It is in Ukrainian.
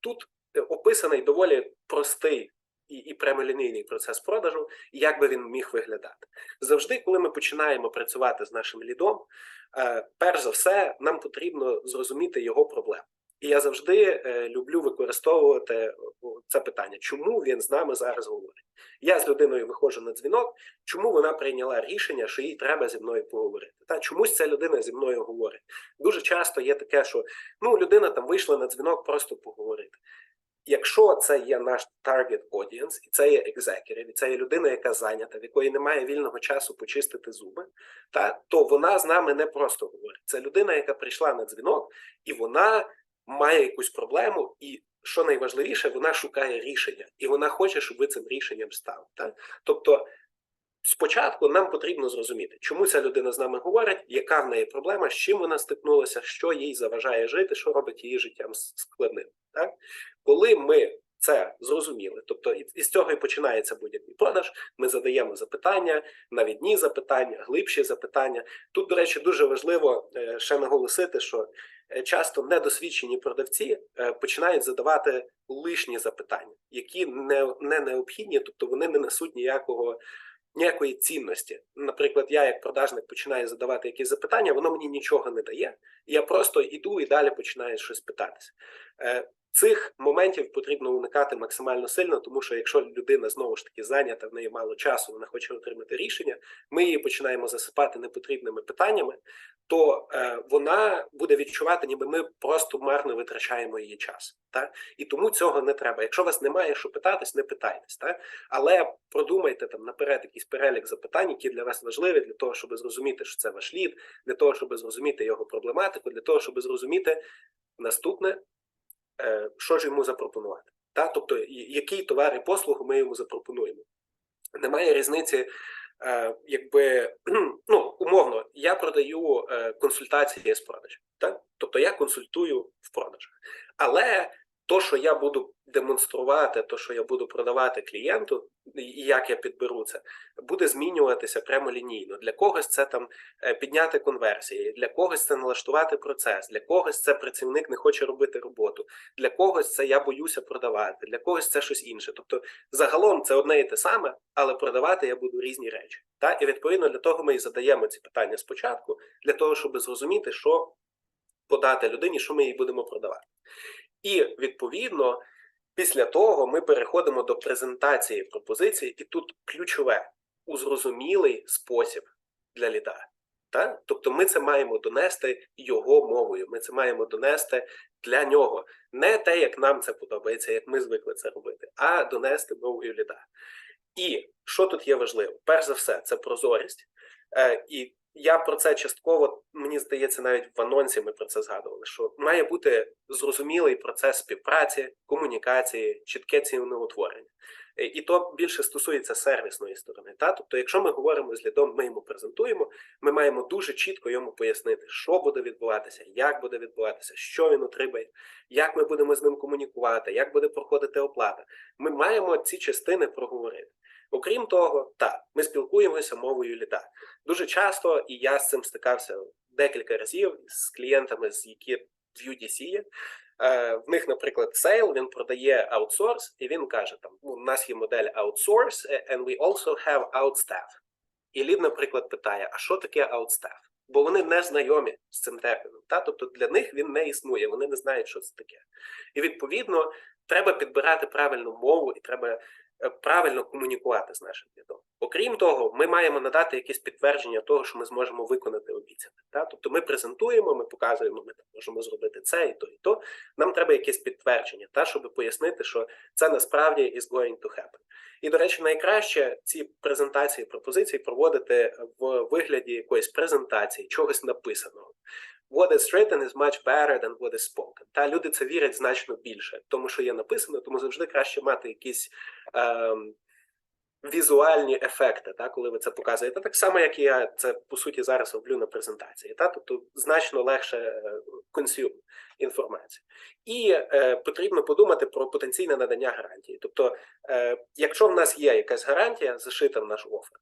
тут е, описаний доволі простий і, і прямолінійний процес продажу, як би він міг виглядати. Завжди, коли ми починаємо працювати з нашим лідом, е, перш за все, нам потрібно зрозуміти його проблему. І я завжди е, люблю використовувати це питання, чому він з нами зараз говорить. Я з людиною виходжу на дзвінок, чому вона прийняла рішення, що їй треба зі мною поговорити. Та чомусь ця людина зі мною говорить. Дуже часто є таке, що ну людина там вийшла на дзвінок просто поговорити. Якщо це є наш target audience, і це є executive, і це є людина, яка зайнята, в якої немає вільного часу почистити зуби, та то вона з нами не просто говорить. Це людина, яка прийшла на дзвінок, і вона має якусь проблему, і що найважливіше, вона шукає рішення, і вона хоче, щоб ви цим рішенням стали. Так? Тобто, спочатку нам потрібно зрозуміти, чому ця людина з нами говорить, яка в неї проблема, з чим вона стикнулася, що їй заважає жити, що робить її життям складним. Так? Коли ми це зрозуміли, тобто із цього і починається будь-який продаж. Ми задаємо запитання, навідні запитання, глибші запитання. Тут, до речі, дуже важливо е, ще наголосити, що е, часто недосвідчені продавці е, починають задавати лишні запитання, які не, не необхідні, тобто вони не несуть ніякого. Ніякої цінності. Наприклад, я як продажник починаю задавати якісь запитання, воно мені нічого не дає. Я просто йду і далі починаю щось питатися. Цих моментів потрібно уникати максимально сильно, тому що якщо людина знову ж таки зайнята, в неї мало часу, вона хоче отримати рішення, ми її починаємо засипати непотрібними питаннями, то е, вона буде відчувати, ніби ми просто марно витрачаємо її час. Так? І тому цього не треба. Якщо вас немає що питатись, не питайтесь. Так? Але продумайте там наперед якийсь перелік запитань, які для вас важливі, для того, щоб зрозуміти, що це ваш лід, для того, щоб зрозуміти його проблематику, для того, щоб зрозуміти наступне що ж йому запропонувати. Та? Тобто, який товар і послугу ми йому запропонуємо. Немає різниці, е, якби ну, умовно, я продаю е, консультації з продажу. Тобто я консультую в продажах. Але то, що я буду демонструвати, то, що я буду продавати клієнту, і як я підберу це, буде змінюватися прямо лінійно. Для когось це там е, підняти конверсії, для когось це налаштувати процес, для когось це працівник не хоче робити роботу, для когось це я боюся продавати, для когось це щось інше. Тобто, загалом це одне і те саме, але продавати я буду різні речі. Та? І відповідно для того ми і задаємо ці питання спочатку, для того, щоб зрозуміти, що подати людині, що ми їй будемо продавати. І відповідно, після того ми переходимо до презентації пропозиції, і тут ключове у зрозумілий спосіб для ліда. Так? Тобто ми це маємо донести його мовою, ми це маємо донести для нього. Не те, як нам це подобається, як ми звикли це робити, а донести мовою ліда. І що тут є важливо? Перш за все, це прозорість. Е, І я про це частково, мені здається, навіть в анонсі ми про це згадували, що має бути зрозумілий процес співпраці, комунікації, чітке ціноутворення. І то більше стосується сервісної сторони. Та? Тобто, якщо ми говоримо з лідом, ми йому презентуємо, ми маємо дуже чітко йому пояснити, що буде відбуватися, як буде відбуватися, що він отримає, як ми будемо з ним комунікувати, як буде проходити оплата. Ми маємо ці частини проговорити. Окрім того, так, ми спілкуємося мовою літа. Дуже часто, і я з цим стикався декілька разів з клієнтами, з які в UDC є. Е, в них, наприклад, сейл, він продає аутсорс, і він каже: там у нас є модель аутсорс, and we also have outstaff. І лід, наприклад, питає: а що таке outstaff? Бо вони не знайомі з цим терміном. Та? Тобто для них він не існує, вони не знають, що це таке. І відповідно треба підбирати правильну мову, і треба Е, правильно комунікувати з нашим лідом. Окрім того, ми маємо надати якесь підтвердження того, що ми зможемо виконати обіцяне. Та? Тобто ми презентуємо, ми показуємо, ми можемо зробити це і то, і то. Нам треба якесь підтвердження, та, щоб пояснити, що це насправді is going to happen. І, до речі, найкраще ці презентації пропозицій проводити в вигляді якоїсь презентації, чогось написаного what is written is much better than what is spoken. Та люди це вірять значно більше, тому що є написано, тому завжди краще мати якісь ем, візуальні ефекти, та, коли ви це показуєте. Так само, як і я це по суті зараз роблю на презентації. Та? Тобто значно легше консюм інформацію. І е, потрібно подумати про потенційне надання гарантії. Тобто, е, якщо в нас є якась гарантія, зашита в наш офер.